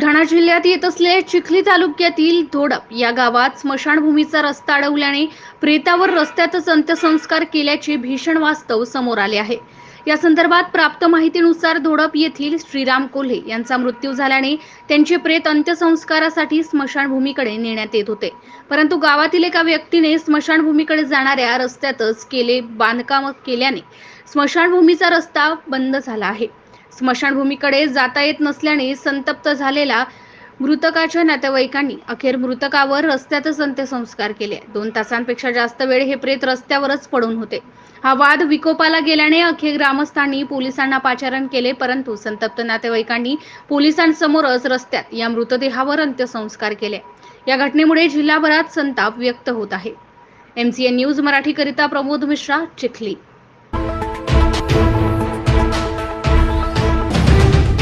बुलढाणा जिल्ह्यात येत असलेल्या चिखली तालुक्यातील धोडप या गावात स्मशानभूमीचा रस्ता अडवल्याने प्रेतावर रस्त्यातच अंत्यसंस्कार केल्याचे भीषण वास्तव समोर आले आहे. या संदर्भात प्राप्त माहितीनुसार धोडप येथील श्रीराम कोल्हे यांचा मृत्यू झाल्याने त्यांचे प्रेत अंत्यसंस्कारासाठी स्मशानभूमीकडे नेण्यात येत होते. परंतु गावातील एका व्यक्तीने स्मशानभूमीकडे जाणाऱ्या रस्त्यातच केले बांधकाम केल्याने स्मशानभूमीचा रस्ता बंद झाला आहे. स्मशानभूमीकडे जाता येत नसल्याने संतप्त झालेला मृतकाच्या नातेवाईकांनी अखेर मृतकावर रस्त्यातच अंत्यसंस्कार केले. दोन तासांपेक्षा जास्त वेळ हे प्रेत रस्त्यावरच पडून होते. हा वाद विकोपाला गेल्याने अखेर ग्रामस्थांनी पोलिसांना पाचारण केले परंतु संतप्त नातेवाईकांनी पोलिसांसमोरच रस्त्यात या मृतदेहावर अंत्यसंस्कार केले. या घटनेमुळे जिल्हाभरात संताप व्यक्त होत आहे. एमसीएन न्यूज मराठीकरिता प्रमोद मिश्रा चिखली.